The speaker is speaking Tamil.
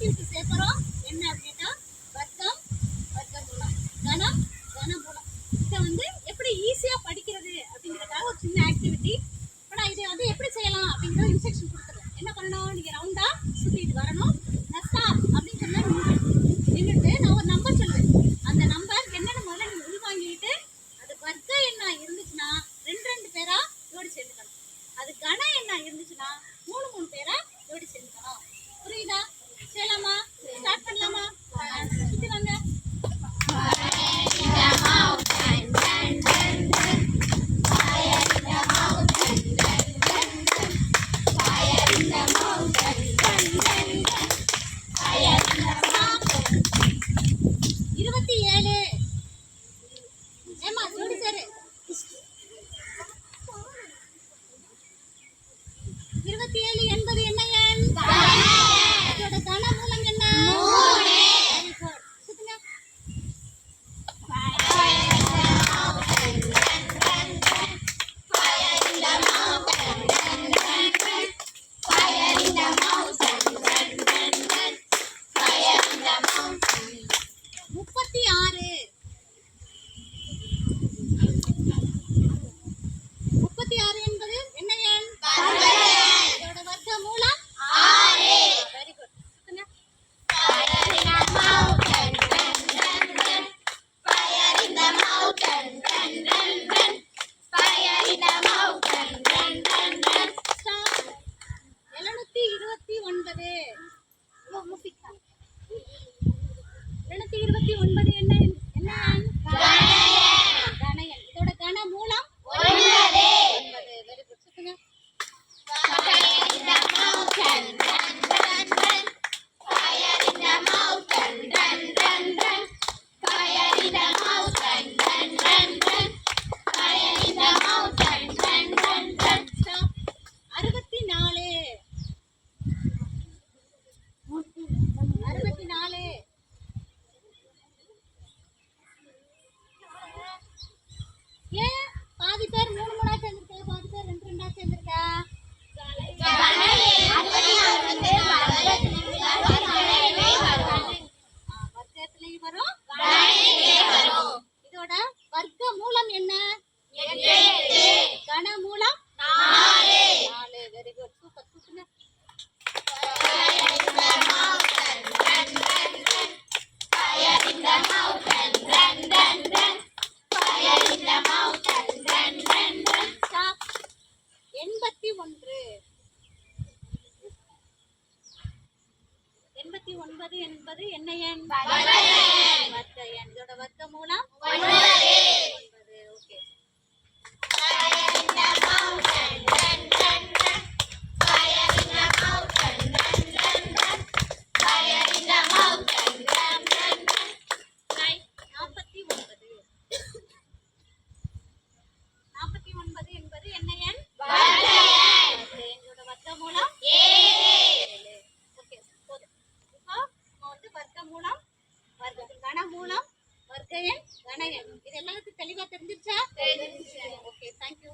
ஆக்டிவிட்டி சேர்க்குறோம் என்ன அப்படின்னா வர்க்கம் வர்க்கம் மூலம் கணம் கணம் மூலம் இதை வந்து எப்படி ஈஸியாக படிக்கிறது அப்படிங்கிறதுக்காக ஒரு சின்ன ஆக்டிவிட்டி ஆனால் இதை வந்து எப்படி செய்யலாம் அப்படிங்கிற இன்ஸ்ட்ரக்ஷன் கொடுத்துருவோம் என்ன பண்ணணும்? நீங்கள் ரவுண்டாக சுற்றி வரணும். எழுபத்தி ஏழு என்பது என்ன ஒன்பது. இருபத்தி ஒன்பது என்ன? எண்பத்தி ஒன்பது என்பது என்ன எண் வர்க்க எண் இதோட வர்க்க மூலம் விஜயன் இது எல்லாத்துக்கும் தெளிவா தெரிஞ்சிருச்சா? Okay thank you